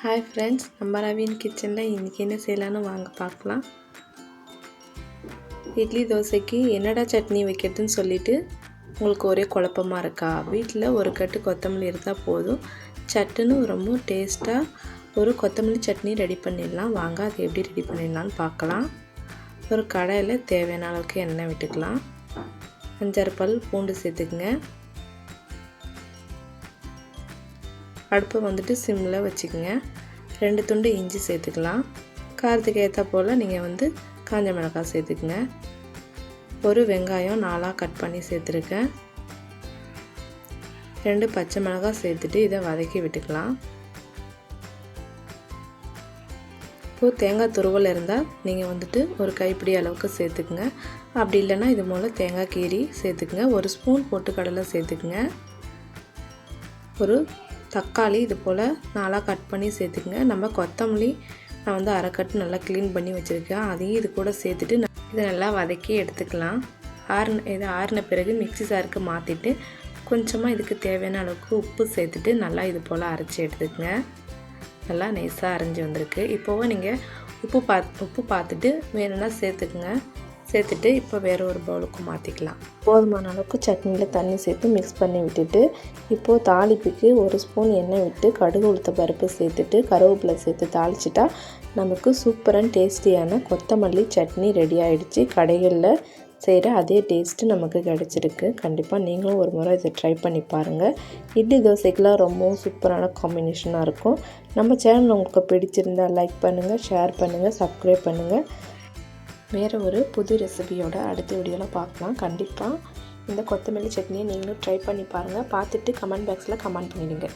Hi friends நம்ம ரவின் கிச்சனில் இன்றைக்கி என்ன செய்யலான்னு வாங்க பார்க்கலாம். இட்லி தோசைக்கு என்னடா சட்னி வைக்கிறதுன்னு சொல்லிட்டு உங்களுக்கு ஒரே குழப்பமாக இருக்கா? வீட்டில் ஒரு கட்டு கொத்தமல்லி இருந்தால் போதும். சட்டுன்னு ரொம்ப டேஸ்ட்டாக ஒரு கொத்தமல்லி சட்னி ரெடி பண்ணிடலாம். வாங்க அது எப்படி ரெடி பண்ணிடலான்னு பார்க்கலாம். ஒரு கடையில் தேவையான அளவுக்கு எண்ணெய் விட்டுக்கலாம். அஞ்சாறு பல் பூண்டு சேர்த்துக்குங்க. அடுப்பை வந்துட்டு சிம்மில் வச்சுக்கோங்க. ரெண்டு துண்டு இஞ்சி சேர்த்துக்கலாம். காரத்துக்கு ஏற்ற போல் நீங்கள் வந்து காஞ்ச மிளகாய் சேர்த்துக்குங்க. ஒரு வெங்காயம் நாலாக கட் பண்ணி சேர்த்துருக்கேன். ரெண்டு பச்சை மிளகாய் சேர்த்துட்டு இதை வதக்கி விட்டுக்கலாம். இப்போது தேங்காய் துருவல் இருந்தால் நீங்கள் வந்துட்டு ஒரு கைப்பிடி அளவுக்கு சேர்த்துக்குங்க. அப்படி இல்லைன்னா இது போல் தேங்காய் கீரி சேர்த்துக்குங்க. ஒரு ஸ்பூன் போட்டு கடலை சேர்த்துக்குங்க. ஒரு தக்காளி இது போல் நாளாக கட் பண்ணி சேர்த்துக்குங்க. நம்ம கொத்தமல்லி நான் வந்து அரைக்கட்டு நல்லா க்ளீன் பண்ணி வச்சுருக்கேன். அதையும் இது கூட சேர்த்துட்டு இதை நல்லா வதக்கி எடுத்துக்கலாம். ஆறுன இது ஆறின பிறகு மிக்சி சாருக்கு மாற்றிட்டு கொஞ்சமாக இதுக்கு தேவையான அளவுக்கு உப்பு சேர்த்துட்டு நல்லா இது போல் அரைச்சி எடுத்துக்கங்க. நல்லா நைஸாக அரைஞ்சி வந்திருக்கு. இப்போவும் நீங்கள் உப்பு பா உப்பு பார்த்துட்டு வேணும்னா சேர்த்துக்குங்க. சேர்த்துட்டு இப்போ வேறு ஒரு பவுலுக்கு மாற்றிக்கலாம் போதுமான அளவுக்கு சட்னியில் தண்ணி சேர்த்து மிக்ஸ் பண்ணி விட்டுட்டு இப்போது தாளிப்புக்கு ஒரு ஸ்பூன் எண்ணெய் விட்டு கடுகு உளுத்த பருப்பு சேர்த்துட்டு கருவேப்பிலை சேர்த்து தாளிச்சிட்டா நமக்கு சூப்பரான டேஸ்டியான கொத்தமல்லி சட்னி ரெடி ஆகிடுச்சு கடைகளில் செய்கிற அதே டேஸ்ட்டு நமக்கு கிடச்சிருக்கு. கண்டிப்பாக நீங்களும் ஒரு முறை இதை ட்ரை பண்ணி பாருங்கள் இட்லி தோசைக்கெலாம் ரொம்பவும் சூப்பரான காம்பினேஷனாக இருக்கும். நம்ம சேனல் உங்களுக்கு பிடிச்சிருந்தால் லைக் பண்ணுங்கள் ஷேர் பண்ணுங்கள் சப்ஸ்கிரைப் பண்ணுங்கள் வேறு ஒரு புது ரெசிபியோட அடுத்த வீடியோவில் பார்க்கலாம். கண்டிப்பாக இந்த கொத்தமல்லி சட்னியை நீங்களும் ட்ரை பண்ணி பாருங்கள் பார்த்துட்டு கமெண்ட் பாக்ஸில் கமெண்ட் பண்ணிவிடுங்க